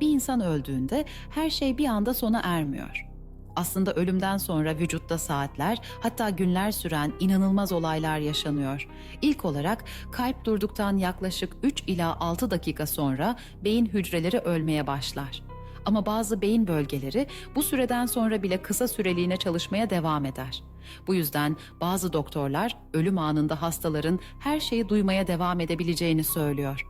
Bir insan öldüğünde her şey bir anda sona ermiyor. Aslında ölümden sonra vücutta saatler hatta günler süren inanılmaz olaylar yaşanıyor. İlk olarak kalp durduktan yaklaşık 3 ila 6 dakika sonra beyin hücreleri ölmeye başlar. Ama bazı beyin bölgeleri bu süreden sonra bile kısa süreliğine çalışmaya devam eder. Bu yüzden bazı doktorlar ölüm anında hastaların her şeyi duymaya devam edebileceğini söylüyor.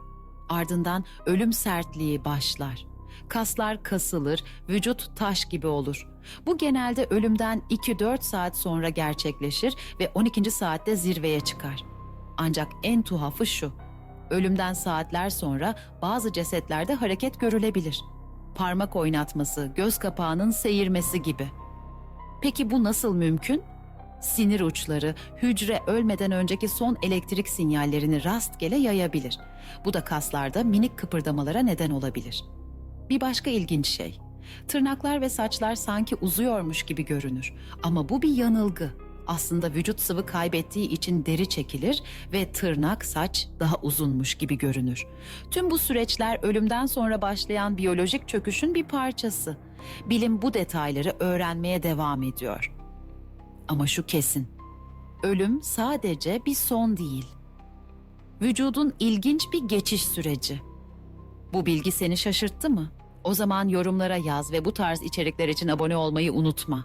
Ardından ölüm sertliği başlar. Kaslar kasılır, vücut taş gibi olur. Bu genelde ölümden 2-4 saat sonra gerçekleşir ve 12. saatte zirveye çıkar. Ancak en tuhafı şu. Ölümden saatler sonra bazı cesetlerde hareket görülebilir. Parmak oynatması, göz kapağının seyirmesi gibi. Peki bu nasıl mümkün? Sinir uçları hücre ölmeden önceki son elektrik sinyallerini rastgele yayabilir. Bu da kaslarda minik kıpırdamalara neden olabilir. Bir başka ilginç şey. Tırnaklar ve saçlar sanki uzuyormuş gibi görünür ama bu bir yanılgı. Aslında vücut sıvı kaybettiği için deri çekilir ve tırnak, saç daha uzunmuş gibi görünür. Tüm bu süreçler ölümden sonra başlayan biyolojik çöküşün bir parçası. Bilim bu detayları öğrenmeye devam ediyor. Ama şu kesin. Ölüm sadece bir son değil. Vücudun ilginç bir geçiş süreci. Bu bilgi seni şaşırttı mı? O zaman yorumlara yaz ve bu tarz içerikler için abone olmayı unutma.